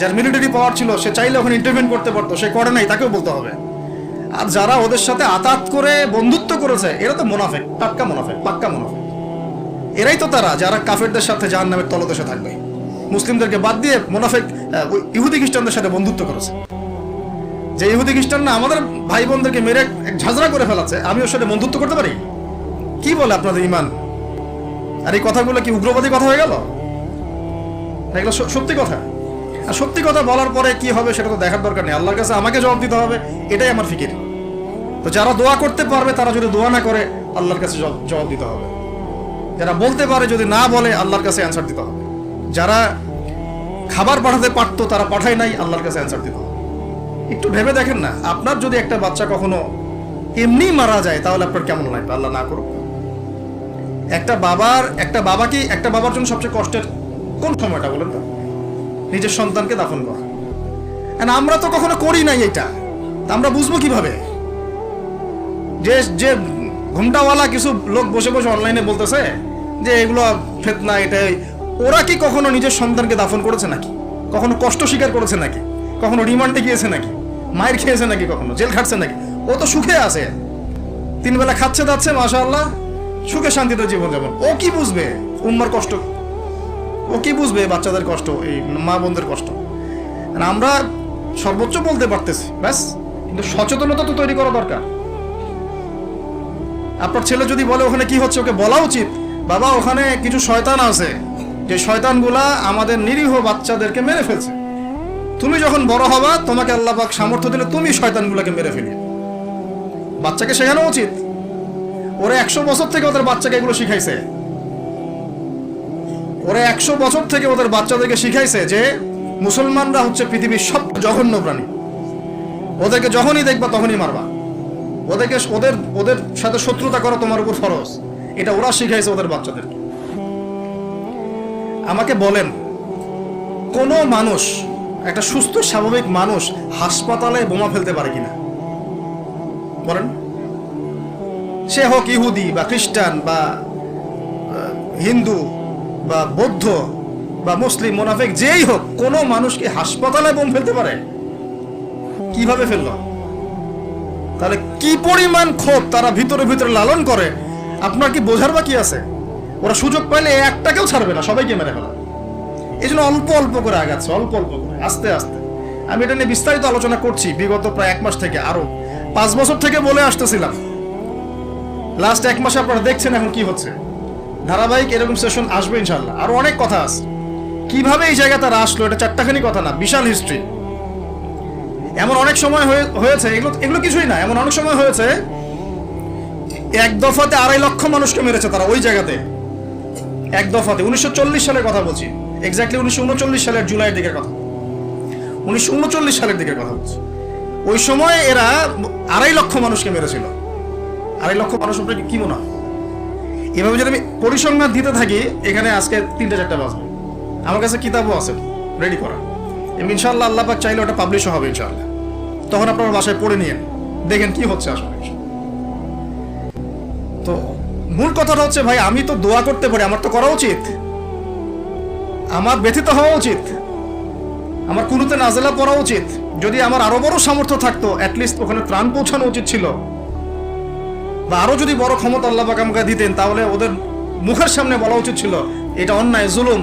যার মিলিটারি পাওয়ার ছিল, সে চাইলে ওখানে ইন্টারভেন করতে পারতো, সে করে নাই, তাকেও বলতে হবে। আর যারা ওদের সাথে আতাত করে বন্ধুত্ব করেছে, এরা তো মুনাফেক, টাটকা মুনাফেক, পাক্কা মুনাফেক। এরাই তো তারা, যারা কাফেরদের সাথে যার নামের তলদেশে থাকবে। মুসলিমদেরকে বাদ দিয়ে মুনাফেক ইহুদি খ্রিস্টানদের সাথে বন্ধুত্ব করেছে। যে ইহুদি খ্রিস্টান না, আমাদের ভাই বোনদেরকে মেরে এক ঝাঁঝরা করে ফেলাচ্ছে আমি ওর সাথে বন্ধুত্ব করতে পারি? কি বলে আপনাদের ইমান? আর এই কথাগুলো কি উগ্রবাদী কথা হয়ে গেল? এগুলো সত্যি কথা। আর সত্যি কথা বলার পরে কি হবে সেটা তো দেখার দরকার নেই। আল্লাহর কাছে আমাকে জবাব দিতে হবে, এটাই আমার ফিকির। তো যারা দোয়া করতে পারবে, তারা যদি দোয়া না করে, আল্লাহর কাছে জবাব- দিতে হবে। যারা বলতে পারে, যদি না বলে, আল্লাহর কাছে অ্যান্সার দিতে হবে। যারা খাবার পাঠাতে পারতো, তারা পাঠায় নাই, আল্লাহর কাছে অ্যান্সার দিতে হবে। একটু ভেবে দেখেন না, আপনার যদি একটা বাচ্চা কখনো এমনি মারা যায়, তাহলে আপনার কেমন লাগবে? আল্লাহ না করুক। একটা বাবার, একটা বাবা কি একটা বাবার জন্য সবচেয়ে কষ্টের কোন সময়টা বলেন তো? নিজের সন্তানকে দাফন করা। আমরা তো কখনো করি নাই এটা। আমরা বুঝব কীভাবে? যে যে ঘুমটাওয়ালা কিছু লোক বসে বসে অনলাইনে বলতেছে যে, এগুলো ফেতনা এটাই ওরা কি কখনো নিজের সন্তানকে দাফন করেছে নাকি? কখনো কষ্ট স্বীকার করেছে নাকি? কখনো রিমান্ডে গিয়েছে নাকি? মায়ের খেয়েছে নাকি কখনো? জেল খাটছে নাকি? ও তো সুখে আছে। তিন বেলা খাচ্ছে দাচ্ছে মাশা আল্লাহ সুখে শান্তিতে জীবন যাপন ও কি বুঝবে? উম্মার কষ্ট ও কি বুঝবে বাচ্চাদের কষ্ট, এই মা বোনদের কষ্ট? আমরা সর্বোচ্চ বলতে পারতেছি, ব্যাস। কিন্তু সচেতনতা তো তৈরি করা দরকার। আপনার ছেলে যদি বলে ওখানে কি হচ্ছে, ওকে বলা উচিত, বাবা, ওখানে কিছু শয়তান আছে। যে শয়তানগুলা আমাদের নিরীহ বাচ্চাদেরকে মেরে ফেলছে। তুমি যখন বড় হবা, তোমাকে আল্লাহ পাক সামর্থ্য দিলে তুমি শয়তানগুলোকে মেরে ফেলি বাচ্চাকে শেখানো উচিত। ওরা একশো বছর থেকে ওদের বাচ্চাকে এগুলো শিখাইছে। ওরা একশো বছর থেকে ওদের বাচ্চাদেরকে শিখাইছে যে মুসলমানরা হচ্ছে পৃথিবীর সব জঘন্য প্রাণী। ওদেরকে যখনই দেখবা তখনই মারবা। ওদেরকে ওদের ওদের সাথে শত্রুতা করা তোমার উপর ফরজ। এটা ওরা শিখাইছে ওদের বাচ্চাদেরকে। আমাকে বলেন, কোনো মানুষ, একটা সুস্থ, স্বাভাবিক মানুষ হাসপাতালে বোমা ফেলতে পারে কিনা? বলেন। সে হোক ইহুদি বা খ্রিস্টান বা হিন্দু বা বৌদ্ধ বা মুসলিম, মোনাফেক, যেই হোক, কোনো মানুষ কি হাসপাতালে বোম ফেলতে পারে। কীভাবে ফেলল? তাহলে কি পরিমাণ ক্ষোভ তারা ভিতরে ভিতরে লালন করে? আপনার কি বোঝার বাকি আছে? ওরা সুযোগ পাইলে একটাকেও ছাড়বে না, সবাইকে মেরে ফেলা। এই জন্য অল্প অল্প করে আগাচ্ছে অল্প অল্প করে, আস্তে আস্তে। আমি এটা নিয়ে বিস্তারিত আলোচনা করছি, বিগত প্রায় এক মাস থেকে আরও পাঁচ বছর থেকে বলে আসতেছিলাম। লাস্ট এক মাসে আপনারা দেখছেন এখন কি হচ্ছে। ধারাবাহিক এরকম সেশন আসবে ইনশাল্লাহ আরও অনেক কথা আছে। কীভাবে এই জায়গা তারা আসলো এটা চারটাখানি কথা না, বিশাল হিস্ট্রি এমন অনেক সময় হয়েছে, এগুলো এগুলো কিছুই না, এমন অনেক সময় হয়েছে, এক দফাতে আড়াই লক্ষ মানুষকে মেরেছে তারা ওই জায়গাতে। এক দফাতে, উনিশশো চল্লিশ সালের কথা বলছি। এক্স্যাক্টলি উনিশশো উনচল্লিশ সালের জুলাইয়ের দিকের কথা। উনিশশো উনচল্লিশ সালের দিকের কথা বলছি। ওই সময় এরা আড়াই লক্ষ মানুষকে মেরেছিল। আড়াই লক্ষ মানুষ আপনাকে কি মনে হয়? এভাবে যদি আমি পরিসংখ্যান দিতে থাকি, এখানে আজকে তিনটে চারটা বাজবে। আমার কাছে কিতাবও আছে রেডি করা। এবং ইনশাল্লাহ আল্লাহ পাক চাইলে ওটা পাবলিশও হবে ইনশাল্লাহ তখন আপনারা বাসায় পড়ে নিয়েন, দেখেন কি হচ্ছে আসলে। তো মূল কথাটা হচ্ছে, ভাই, আমি তো দোয়া করতে পারি, আমার তো করা উচিত। আমার ব্যথিত হওয়া উচিত। আমার কুনুতে নাজেলা পড়া উচিত। যদি আমার আরও বড় সামর্থ্য থাকতো অ্যাটলিস্ট ওখানে ত্রাণ পৌঁছানো উচিত ছিল। বা আরও যদি বড় ক্ষমতা আল্লাহ পাক আমাকে দিতেন, তাহলে ওদের মুখের সামনে বলা উচিত ছিল, এটা অন্যায়, জুলুম।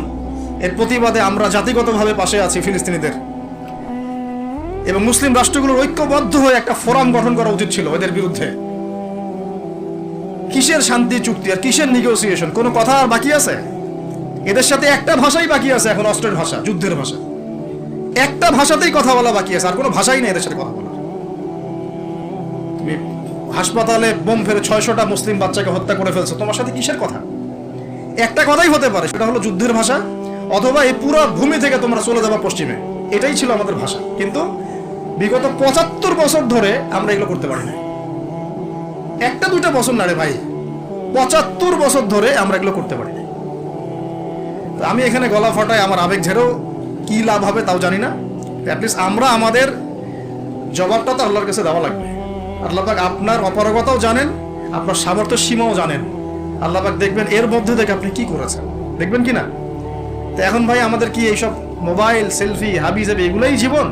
এর প্রতিবাদে আমরা জাতিগতভাবে পাশে আছি ফিলিস্তিনিদের। এবং মুসলিম রাষ্ট্রগুলোর ঐক্যবদ্ধ হয়ে একটা ফোরাম গঠন করা উচিত ছিল এদের বিরুদ্ধে। কিসের শান্তি, চুক্তি আর কিসের নেগোসিয়েশন কোনো কথা আর বাকি আছে? এদের সাথে একটা ভাষাই বাকি আছে এখন, অস্ত্রের ভাষা, যুদ্ধের ভাষা। একটা ভাষাতেই কথা বলা বাকি আছে, আর কোনো ভাষাই নেই এদের সাথে কথা তুমি হাসপাতালে বোম ফেলে ছয়শটা মুসলিম বাচ্চাকে হত্যা করে ফেলছো। তোমার সাথে কিসের কথা? একটা কথাই হতে পারে, সেটা হলো যুদ্ধের ভাষা, অথবা এই পুরো ভূমি থেকে তোমরা চলে যাবা পশ্চিমে। এটাই ছিল আমাদের ভাষা। কিন্তু বিগত পঁচাত্তর বছর ধরে আমরা এগুলো করতে পারি না একটা দুটা বছর না রে ভাই, পঁচাত্তর বছর ধরে আমরা এগুলো করতে পারি আমি এখানে গলা ফাটায় আমার আবেগ ঝেড়েও কি লাভ হবে তাও জানি না। অ্যাটলিস্ট আমরা আমাদের জবাবটা তো আল্লাহর কাছে দেওয়া লাগবে। আল্লাহ পাক আপনার অপারগতাও জানেন, আপনার সামর্থ্য সীমাও জানেন। আল্লাহ পাক দেখবেন এর মধ্যে থেকে আপনি কি করেছেন। দেখবেন কি না? তো এখন ভাই আমাদের কি এইসব মোবাইল, সেলফি, হাবি যাবে এগুলোই জীবন?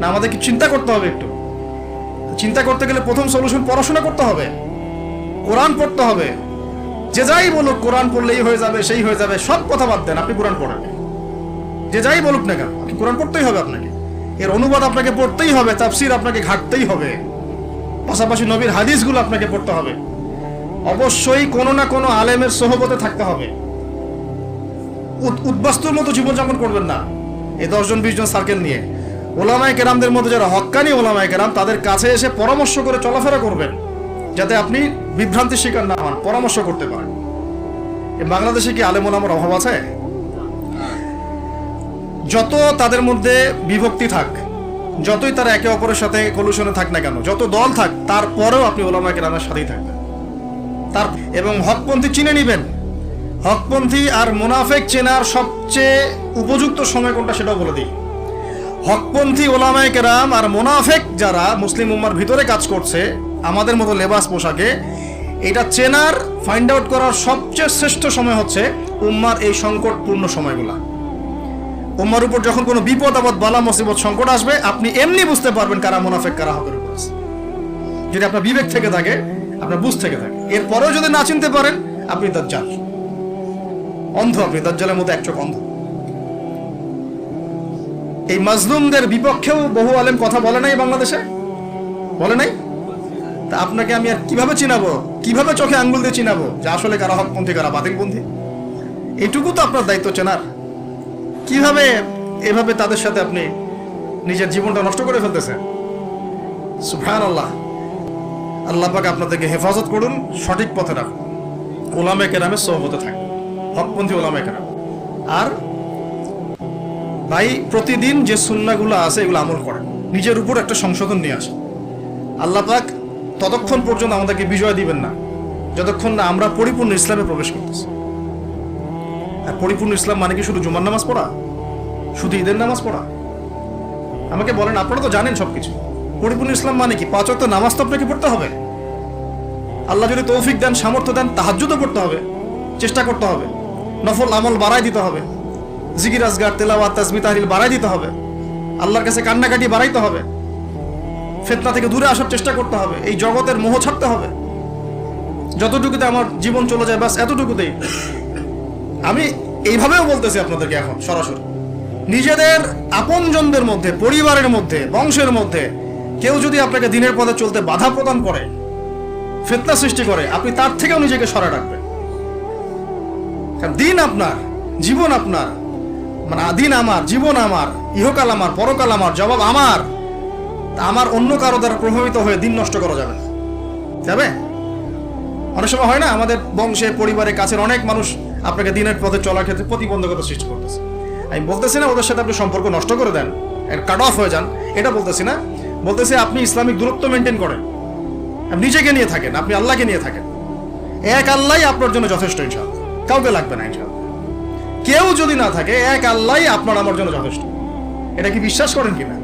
না আমাদের কি চিন্তা করতে হবে একটু? চিন্তা করতে গেলে প্রথম সলিউশন পড়াশোনা করতে হবে। কোরআন পড়তে হবে। যে যাই বলুক কোরআন পড়লেই হয়ে যাবে, সেই হয়ে যাবে, সব কথা বাদ দেন, আপনি কোরআন পড়েন। যে যাই বলুক না কেন, আপনি কোরআন পড়তেই হবে আপনাকে। এর অনুবাদ আপনাকে পড়তেই হবে, তাফসির আপনাকে ঘাটতেই হবে। পাশাপাশি নবীর হাদিসগুলো আপনাকে পড়তে হবে। অবশ্যই কোনো না কোনো আলেমের সহবতে থাকতে হবে। উদ- উদ্বাস্তুর মতো জীবনযাপন করবেন না। এই দশজন বিশ জন সার্কেল নিয়ে। ওলামায় কেরামদের মধ্যে যারা হক্কানি ওলামায় কেরাম, তাদের কাছে এসে পরামর্শ করে চলাফেরা করবেন, যাতে আপনি বিভ্রান্তির শিকার না হন। পরামর্শ করতে পারেন। বাংলাদেশে কি আলেম ওলামার অভাব আছে? যত তাদের মধ্যে বিভক্তি থাক যতই তারা একে অপরের সাথে কলুশনে থাক না কেন, যত দল থাক, তারপরেও আপনি ওলামা কেরামের সাথেই থাকবেন। তার, এবং হকপন্থী চিনে নিবেন। হকপন্থী আর মুনাফেক চেনার সবচেয়ে উপযুক্ত সময় কোনটা সেটাও বলে দিই। হকপন্থী ওলামায় কেরাম আর মুনাফেক যারা মুসলিম উম্মার ভিতরে কাজ করছে, আমাদের মতো লেবাস পোশাকে, এটা চেনার ফাইন্ড আউট করার সবচেয়ে শ্রেষ্ঠ সময় হচ্ছে উম্মার এই সংকটপূর্ণ সময়গুলা। উম্মার উপর যখন কোনো বিপদ, আপদ, বালা, মুসিবত, সংকট আসবে, আপনি এমনি বুঝতে পারবেন কারা মুনাফেক, কারা হকের উপর আছে। যদি আপনার বিবেক থেকে থাকে, আপনার বুঝ থেকে থাকে। এরপরেও যদি না চিনতে পারেন, আপনি দাজ্জাল। অন্ধ আপনি, দাজ্জালের মতো এক চোখ অন্ধ। এই মাজলুমদের বিপক্ষেও বহু আলেম কথা বলে নাই বাংলাদেশে? বলে নাই? তা আপনাকে আমি আর কীভাবে চিনাবো? কীভাবে চোখে আঙ্গুল দিয়ে চিনাবো? যে আসলে কারা হকপন্থী, কারা বাতিলপন্থী? এটুকু তো আপনার দায়িত্ব চেনার। কীভাবে এভাবে তাদের সাথে আপনি নিজের জীবনটা নষ্ট করে ফেলতেছেন? সুফান আল্লাহ আল্লাহ পাক আপনাদেরকে হেফাজত করুন, সঠিক পথে রাখুন। ওলামে কেরামের সহবতে থাকুন। হকপন্থী ওলামে কেরাম। আর ভাই, প্রতিদিন যে সুন্নাগুলো আছে, এগুলো আমল করেন। নিজের উপর একটা সংশোধন নিয়ে আসেন। আল্লাহ পাক ততক্ষণ পর্যন্ত আমাদেরকে বিজয় দিবেন না, যতক্ষণ না আমরা পরিপূর্ণ ইসলামে প্রবেশ করতেছি। পরিপূর্ণ ইসলাম মানে কি শুধু জুমার নামাজ পড়া? শুধু ঈদের নামাজ পড়া? আমাকে বলেন, আপনারা তো জানেন সবকিছু। পরিপূর্ণ ইসলাম মানে কি? পাঁচ ওয়াক্ত নামাজ তো আপনাকে পড়তে হবে। আল্লাহ যদি তৌফিক দেন, সামর্থ্য দেন, তাহাজ্জুদও পড়তে হবে, চেষ্টা করতে হবে, নফল আমল বাড়াই দিতে হবে, জিকির, আজগার, তেলাওয়াত তাজমি তাহলিল বাড়াই দিতে হবে, আল্লাহর কাছে কান্নাকাটি বাড়াইতে হবে, ফেতনা থেকে দূরে আসার চেষ্টা করতে হবে, এই জগতের মোহ ছাড়তে হবে। যতটুকুতে আমার জীবন চলে যায় বাস এতটুকুতেই। আমি এইভাবেও বলতেছি আপনাদেরকে এখন, সরাসরি। নিজেদের আপনজনদের মধ্যে, পরিবারের মধ্যে, বংশের মধ্যে, কেউ যদি আপনাকে দিনের পথে চলতে বাধা প্রদান করে, ফেতনা সৃষ্টি করে, আপনি তার থেকেও নিজেকে সরা রাখবেন। দিন আপনার, জীবন আপনার মানে দিন আমার, জীবন আমার, ইহকাল আমার, পরকাল আমার, জবাব আমার আমার অন্য কারও দ্বারা প্রভাবিত হয়ে দিন নষ্ট করা যাবে না। যাবে? অনেক সময় হয় না, আমাদের বংশে, পরিবারে, কাছের অনেক মানুষ আপনাকে দিনের পথে চলার ক্ষেত্রে প্রতিবন্ধকতা সৃষ্টি করতেছে। আমি বলতেছি না ওদের সাথে আপনি সম্পর্ক নষ্ট করে দেন কাট অফ হয়ে যান এটা বলতেছি না। বলতেছি আপনি ইসলামিক দূরত্ব মেনটেন করেন। আপনি নিজেকে নিয়ে থাকেন আপনি আল্লাহকে নিয়ে থাকেন। এক আল্লাহ আপনার জন্য যথেষ্ট ইনশাআল্লাহ। কাউকে লাগবে না ইনশাআল্লাহ। কেউ যদি না থাকে এক আল্লাহ আপনার আমার জন্য যথেষ্ট। এটা কি বিশ্বাস করেন কিনা?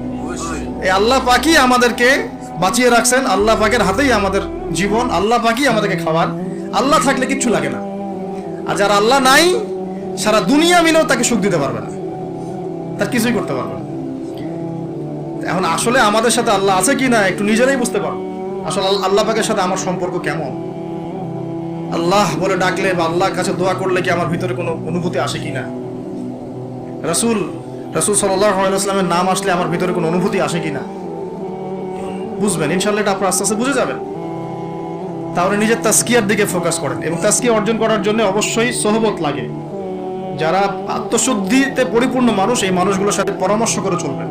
এই আল্লাহ পাকই আমাদেরকে বাঁচিয়ে রাখছেন আল্লাহ পাকের হাতেই আমাদের জীবন আল্লাহ পাকই আমাদেরকে খাওয়ান। আল্লাহ থাকলে কিচ্ছু লাগে না। আর যার আল্লাহ নাই, সারা দুনিয়া মিলেও তাকে সুখ দিতে পারবে না। তার কিছুই করতে পারবে না। এখন আসলে আমাদের সাথে আল্লাহ আছে কি না, একটু নিজেরাই বুঝতে পারো। আসলে আল্লাহ পাকের সাথে আমার সম্পর্ক কেমন? আল্লাহ বলে ডাকলে বা আল্লাহর কাছে দোয়া করলে কি আমার ভিতরে কোনো অনুভূতি আসে কি না? রসুল রসুল সাল্লামের নাম আসলে আমার ভিতরে কোনো অনুভূতি আসে কি না? বুঝবেন ইনশাল্লাহ এটা আপনার আস্তে আস্তে বুঝে যাবেন। তাহলে নিজের তাস্কিয়ার দিকে ফোকাস করেন এবং তাস্কিয়া অর্জন করার জন্য অবশ্যই সহবত লাগে। যারা আত্মশুদ্ধিতে পরিপূর্ণ মানুষ, এই মানুষগুলোর সাথে পরামর্শ করে চলবেন।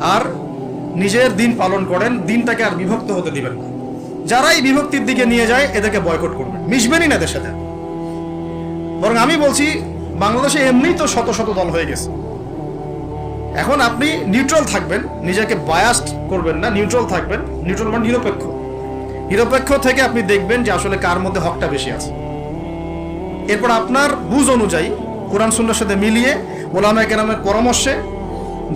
আর নিজের দিন পালন করেন, দিনটাকে আর বিভক্ত হতে দিবেন না। যারাই বিভক্তির দিকে নিয়ে যায়, এদেরকে বয়কট করবেন। মিশবেনই না এদের সাথে। বরং আমি বলছি, বাংলাদেশে এমনিই তো শত শত দল হয়ে গেছে। এখন আপনি নিউট্রাল থাকবেন, নিজেকে বায়াস্ট করবেন না নিউট্রাল থাকবেন নিউট্রাল মানে নিরপেক্ষ। নিরপেক্ষ থেকে আপনি দেখবেন যে আসলে কার মধ্যে হকটা বেশি আছে। এরপর আপনার বুঝ অনুযায়ী কোরআন সুন্নার সাথে মিলিয়ে ওলামা কেরামের পরামর্শে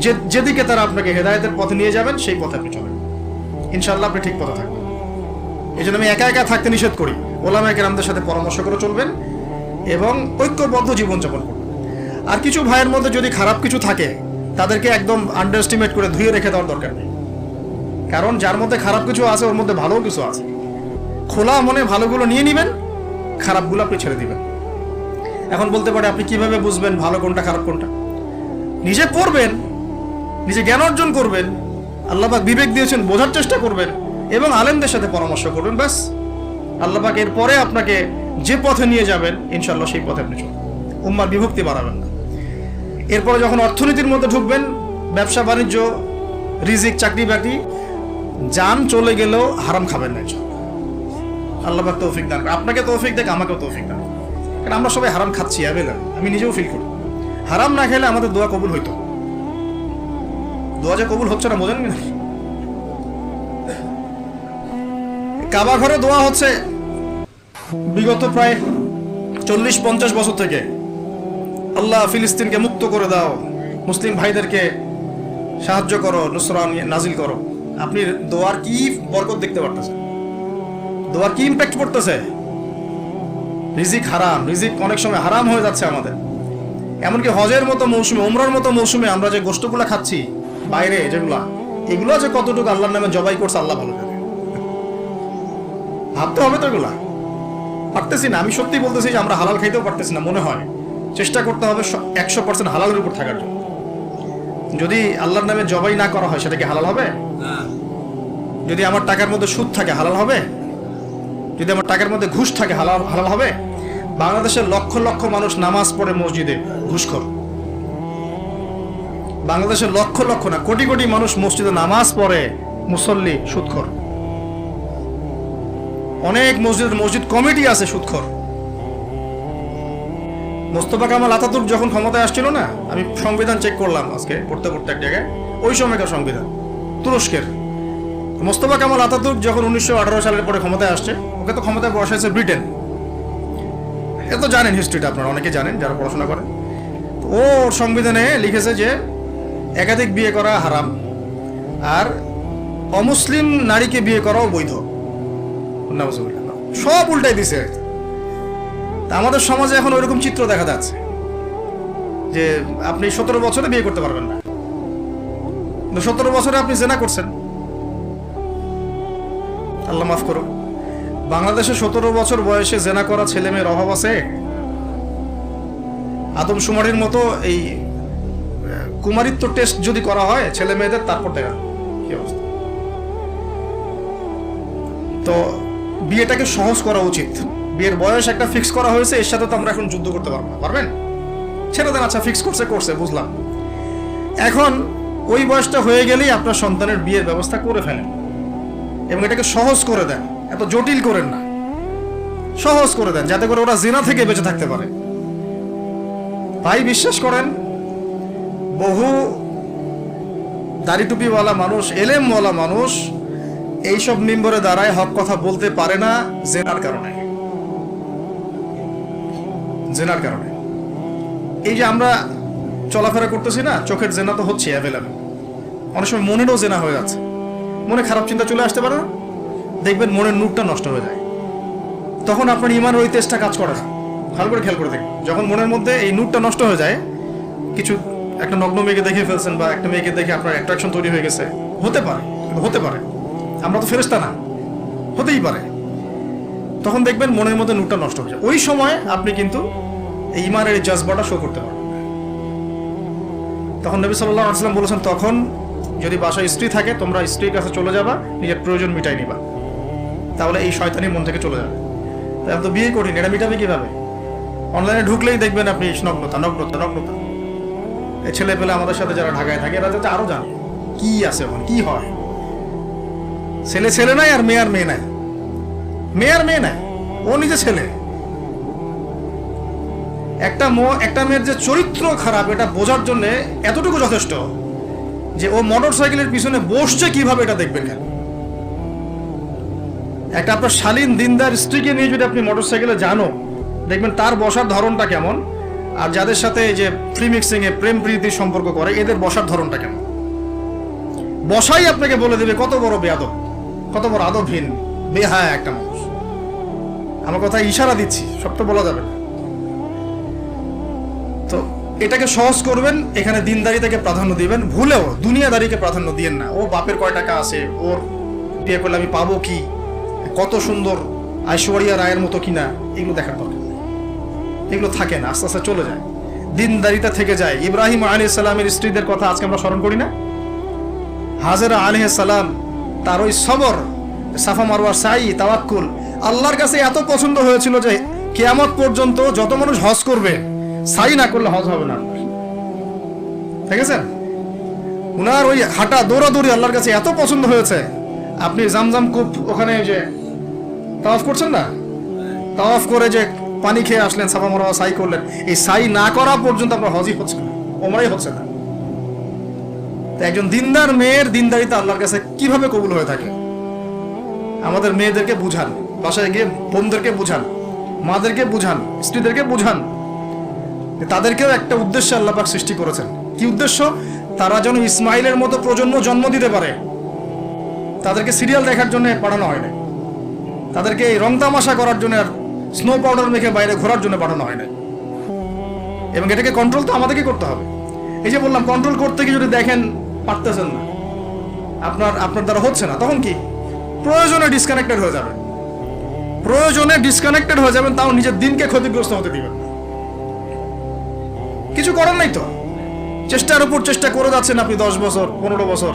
যে যেদিকে তারা আপনাকে হেদায়তের পথে নিয়ে যাবেন, সেই পথে আপনি চলেন। ইনশাল্লাহ আপনি ঠিক পথে থাকবেন। এই জন্য আমি একা একা থাকতে নিষেধ করি। ওলামা কেরামদের সাথে পরামর্শ করে চলবেন এবং ঐক্যবদ্ধ জীবনযাপন করবেন আর কিছু ভাইয়ের মধ্যে যদি খারাপ কিছু থাকে, তাদেরকে একদম আন্ডার এস্টিমেট করে ধুয়ে রেখে দেওয়ার দরকার নেই। কারণ যার মধ্যে খারাপ কিছু আছে, ওর মধ্যে ভালো কিছু আছে। খোলা মনে ভালোগুলো নিয়ে নেবেন, খারাপগুলো আপনি ছেড়ে দিবেন। এখন বলতে পারে, আপনি কীভাবে বুঝবেন ভালো কোনটা, খারাপ কোনটা? নিজে পড়বেন নিজে জ্ঞান অর্জন করবেন আল্লাহবাক বিবেক দিয়েছেন, বোঝার চেষ্টা করবেন, এবং আলেমদের সাথে পরামর্শ করবেন, ব্যাস। আল্লাহবাক এর পরে আপনাকে যে পথে নিয়ে যাবেন ইনশাল্লাহ সেই পথে আপনি চলবেন। উম্মার বিভক্তি বাড়াবেন না। এরপরে যখন অর্থনীতির মধ্যে ঢুকবেন, ব্যবসা, বাণিজ্য, রিজিক চাকরি বাকরি যান চলে গেলেও হারাম খাবেন না আল্লাহ তৌফিক দান। আপনাকে তৌফিক দেখ, আমাকেও তৌফিক দান কারণ আমরা সবাই হারাম খাচ্ছি আমি নিজেও ফিল করি। হারাম না খেলে আমাদের দোয়া কবুল হইতো। দোয়া যে কবুল হচ্ছে না, বোঝেন না কাবা ঘরে দোয়া হচ্ছে বিগত প্রায় চল্লিশ পঞ্চাশ বছর থেকে। আল্লাহ ফিলিস্তিনকে মুক্ত করে দাও। মুসলিম ভাইদেরকে সাহায্য করো, নুসরান নাজিল করো। আপনি দোয়ার কি বরকত দেখতে পারতেছেন? দোয়ার কি ইম্প্যাক্ট পড়তেছে? রিজিক হারাম, রিজিক অনেক সময় হারাম হয়ে যাচ্ছে আমাদের। এমনকি হজের মতো মৌসুমে, উমরার মতো মৌসুমে আমরা যে গোষ্ঠগুলো খাচ্ছি, বাইরে যেগুলা, এগুলো যে কতটুকু আল্লাহর নামে জবাই করছে, আল্লাহ ভালো জানে। ভাবতে হবে তো এগুলা। পারতেছি না, আমি সত্যি বলতেছি যে আমরা হালাল খাইতেও পারতেছি না, মনে হয়। চেষ্টা করতে হবে একশো পার্সেন্ট হালালের উপর থাকার জন্য। যদি আল্লাহর নামে জবাই না করা হয়, সেটা কি হালাল হবে? যদি আমার টাকার মধ্যে সুদ থাকে, হালাল হবে? যদি আমার টাকার মধ্যে ঘুষ থাকে, হালাল হালাল হবে? বাংলাদেশের লক্ষ লক্ষ মানুষ নামাজ পড়ে মসজিদে, ঘুষখোর। বাংলাদেশের লক্ষ লক্ষ না, কোটি কোটি মানুষ মসজিদে নামাজ পড়ে, মুসল্লি, সুদখোর। অনেক মসজিদ মসজিদ কমিটি আছে সুদখোর। মোস্তফা কামাল আতাতুর্ক যখন ক্ষমতায় আসছিল না, আমি সংবিধান চেক করলাম আজকে, পড়তে পড়তে এক জায়গায়, ওই সময়কার সংবিধান, তুরস্কের। মোস্তফা কামাল আতাতুর্ক যখন উনিশশো আঠারো সালের পরে ক্ষমতায় আসছে, ওকে তো ক্ষমতায় বসাইছে ব্রিটেন। এ তো জানেন হিস্ট্রিটা আপনারা, অনেকে জানেন যারা পড়াশোনা করেন। তো ও সংবিধানে লিখেছে যে, একাধিক বিয়ে করা হারাম, আর অমুসলিম নারীকে বিয়ে করাও বৈধ। সব উল্টাই দিছে। আমাদের সমাজে এখন ওইরকম চিত্র দেখা যাচ্ছে, যে আপনি সতেরো বছরে বিয়ে করতে পারবেন না। সতেরো বছরে আপনি জেনা করছেন। আল্লাহ মাফ করুন বাংলাদেশে সতেরো বছর বয়সে জেনা করা ছেলে মেয়ের অভাব আছে? আদমশুমারির মতো এই কুমারিত্ব টেস্ট যদি করা হয় ছেলে মেয়েদের, তারপর দেখা। তো বিয়েটাকে সহজ করা উচিত। বিয়ের বয়স একটা ফিক্স করা হয়েছে, এর সাথে তো আমরা এখন যুদ্ধ করতে পারব না, পারবেন? ছেড়ে দেন আচ্ছা ফিক্স করছে করছে, বুঝলাম। এখন ওই বয়সটা হয়ে গেলেই আপনার সন্তানের বিয়ের ব্যবস্থা করে ফেলেন। এবং এটাকে সহজ করে দেন। এত জটিল করেন না। সহজ করে দেন, যাতে করে ওরা জেনা থেকে বেঁচে থাকতে পারে। ভাই, বিশ্বাস করেন, বহু দাড়ি টুপিওয়ালা মানুষ, এলেমওয়ালা মানুষ এইসব মিম্বরে দাঁড়ায় হক কথা বলতে পারে না জেনার কারণে। জেনার কারণে। এই যে আমরা চলাফেরা করতেছি না, চোখের জেনা তো হচ্ছে অ্যাভেলেবেল অনেক সময় মনেরও জেনা হয়ে যাচ্ছে মনে খারাপ চিন্তা চলে আসতে পারে না? দেখবেন মনের নূরটা নষ্ট হয়ে যায়। তখন আপনার ইমান ওই তেজটা কাজ করে না। ভালো করে খেয়াল করে দেখবেন যখন মনের মধ্যে এই নূরটা নষ্ট হয়ে যায়, কিছু একটা নগ্ন মেয়েকে দেখে ফেলছেন বা একটা মেয়েকে দেখে আপনার অ্যাট্রাকশন তৈরি হয়ে গেছে। হতে পারে হতে পারে। আমরা তো ফেরেস্তা না। হতেই পারে। তখন দেখবেন মনের মধ্যে নূরটা নষ্ট হয়ে যায়। ওই সময় আপনি কিন্তু এই ইমানের এই জজবাটা শো করতে পারেন তখন নবী সাল্লাহ আসলাম বলেছেন, তখন যদি বাসায় স্ত্রী থাকে, তোমরা স্ত্রীর কাছে চলে যাবা, নিজের প্রয়োজন মিটাই নিবা। তাহলে এই শয়তানি মন থেকে চলে যাবে। তাই তো বিয়ে কঠিন এটা মিটাবে কীভাবে? অনলাইনে ঢুকলেই দেখবেন আপনি নগ্নতা নগ্নতা নগ্নতা। এই ছেলে পেলে আমাদের সাথে যারা ঢাকায় থাকে, এরা যাতে আরও জানে, কি আছে ওখানে, কি হয়। ছেলে ছেলে নাই আর মেয়ে আর মেয়ে নাই। মেয়ে আর মেয়ে নাই, ও নিজে ছেলে। একটা মো, একটা মেয়ের যে চরিত্র খারাপ, এটা বোঝার জন্য এতটুকু যথেষ্ট। যে ও মোটর সাইকেলের পিছনে বসছে, কীভাবে এটা দেখবেন কেন? একটা আপনার শালীন দিনদার স্ত্রীকে নিয়ে যদি আপনি মোটর সাইকেলে জানো দেখবেন তার বসার ধরনটা কেমন, আর যাদের সাথে যে ফ্রি মিক্সিং এ প্রেম প্রীতির সম্পর্ক করে, এদের বসার ধরনটা কেমন? বসাই আপনাকে বলে দেবে, কত বড় বেয়াদব, কত বড় আদবহীন, বেহায়া একটা মানুষ। আমার কথা ইশারা দিচ্ছি, সব তো বলা যাবে না। এটাকে সহজ করবেন, এখানে দিনদারিতাকে প্রাধান্য দিবেন, ভুলেও দুনিয়াদারিকে প্রাধান্য দিয়েন না। ও বাপের কয় টাকা আছে, ওর বিয়ে করলে আমি পাবো কি? কত সুন্দর ঐশ্বরিয়া রায়ের মতো কিনা, এগুলো দেখার দরকার। এগুলো থাকে না, আস্তে আস্তে চলে যায়। দিনদারিতা থেকে যায়। ইব্রাহিম আলী সালামের স্ত্রীদের কথা আজকে আমরা স্মরণ করি না? হাজেরা আলহ সালাম, তার ওই সবর, সাফা মারওয়ার সাই, তাওয়াক্কুল, আল্লাহর কাছে এত পছন্দ হয়েছিল যে কেয়ামত পর্যন্ত যত মানুষ হজ করবে সাই না করলে হজ হবে না। ঠিক আছে? উনার ওই হাঁটা, দৌড়াদৌড়ি আল্লাহর কাছে এত পছন্দ হয়েছে। আপনি জামজাম কূপ ওখানে যে তাওয়াফ করছেন না? তাওয়াফ করে যে পানি খেয়ে আসলেন, সাফা মারওয়া সাই করলেন। এই সাই না করা পর্যন্ত আপনার হজই হচ্ছে না, ওমরাই হচ্ছে না। একজন দিনদার মেয়ের দিনদারিতা আল্লাহর কাছে কীভাবে কবুল হয়ে থাকে? আমাদের মেয়েদেরকে বুঝান, বাসায় গিয়ে বোনদেরকে বুঝান, মাদেরকে বুঝান, স্ত্রীদেরকে বুঝান। তাদেরকেও একটা উদ্দেশ্যে আল্লাহ পাক সৃষ্টি করেছেন। কি উদ্দেশ্য? তারা যেন ইসমাইলের মতো প্রজন্ম জন্ম দিতে পারে। তাদেরকে সিরিয়াল দেখার জন্য পাঠানো হয় না তাদেরকে এই রং তামাশা করার জন্য আর স্নো পাউডার মেখে বাইরে ঘোরার জন্য পাঠানো হয় না এবং এটাকে কন্ট্রোল তো আমাদেরকে করতে হবে। এই যে বললাম কন্ট্রোল করতে গিয়ে যদি দেখেন, পারতেছেন না। আপনার আপনার দ্বারা হচ্ছে না, তখন কি? প্রয়োজনে ডিসকানেক্টেড হয়ে যাবে প্রয়োজনে ডিসকানেক্টেড হয়ে যাবেন, তাও নিজের দিনকে ক্ষতিগ্রস্ত হতে দিবেন। কিছু করার নাই তো। চেষ্টার উপর চেষ্টা করে যাচ্ছেন আপনি দশ বছর, পনেরো বছর,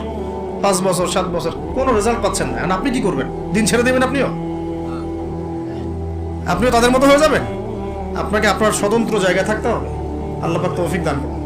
পাঁচ বছর, সাত বছর, কোনো রেজাল্ট পাচ্ছেন না। আপনি কি করবেন? দিন ছেড়ে দেবেন আপনিও? আপনিও তাদের মতো হয়ে যাবেন? আপনাকে আপনার স্বতন্ত্র জায়গায় থাকতে হবে। আল্লাহ তৌফিক দান করুন।